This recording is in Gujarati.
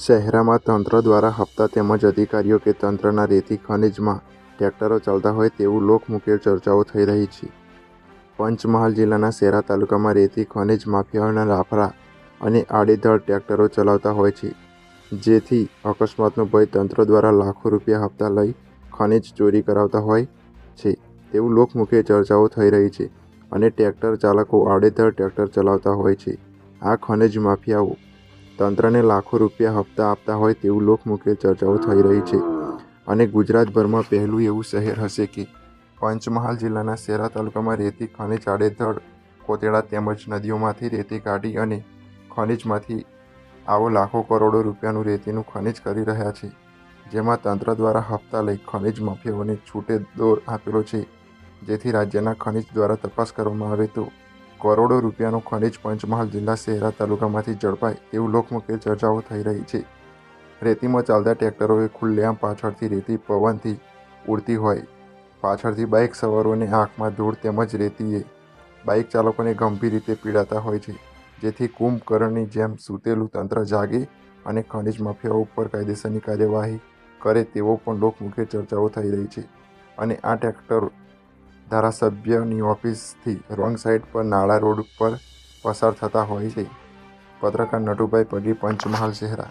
શહેરામાં તંત્ર દ્વારા હપ્તા તેમજ અધિકારીઓ કે તંત્રના રેતી ખનીજમાં ટ્રેક્ટરો ચાલતા હોય તેવું લોકમુખે ચર્ચાઓ થઈ રહી છે. પંચમહાલ જિલ્લાના શેરા તાલુકામાં રેતી ખનીજ માફિયાઓના લાફડા અને આડેધડ ટ્રેક્ટરો ચલાવતા હોય છે, જેથી અકસ્માતનો ભય તંત્ર દ્વારા લાખો રૂપિયા હપ્તા લઈ ખનીજ ચોરી કરાવતા હોય છે તેવું લોકમુખે ચર્ચાઓ થઈ રહી છે અને ટ્રેક્ટર ચાલકો આડેધડ ટ્રેક્ટર ચલાવતા હોય છે. આ ખનીજ માફિયાઓ તંત્રને લાખો રૂપિયા હપ્તા આપતા હોય તેવું લોકમુખે ચર્ચાઓ થઈ રહી છે. અને ગુજરાતભરમાં પહેલું એવું શહેર હશે કે પંચમહાલ જિલ્લાના શેરા તાલુકામાં રેતી ખનીજ આડેધડ કોતેડા તેમજ નદીઓમાંથી રેતી કાઢી અને ખનીજમાંથી આવો લાખો કરોડો રૂપિયાનું રેતીનું ખનિજ કરી રહ્યા છે. જેમાં તંત્ર દ્વારા હપ્તા લઈ ખનીજ માફિયાઓને છૂટે દોર આપેલો છે. જેથી રાજ્યના ખનિજ દ્વારા તપાસ કરવામાં આવે તો કરોડો રૂપિયાનો ખનીજ પંચમહાલ જિલ્લા શહેરા તાલુકામાંથી ઝડપાય તેવું લોકમુખ્ય ચર્ચાઓ થઈ રહી છે. રેતીમાં ચાલતા ટ્રેક્ટરોએ ખુલ્લેઆમ પાછળથી રેતી પવનથી ઉડતી હોય. પાછળથી બાઇક સવારોને આંખમાં ધૂળ તેમજ રેતીએ બાઇક ચાલકોને ગંભીર રીતે પીડાતા હોય છે. જેથી કુંભકર્ણની જેમ સૂતેલું તંત્ર જાગે અને ખનીજ માફિયાઓ ઉપર કાયદેસરની કાર્યવાહી કરે તેવો પણ લોકમુખ્ય ચર્ચાઓ થઈ રહી છે. અને આ ટ્રેક્ટર ધારાસભ્યની ઓફિસથી રોંગ સાઈડ પર નાળા રોડ પર પસાર થતા હોય છે. પત્રકાર નટુભાઈ પડી પંચમહાલ શહેરા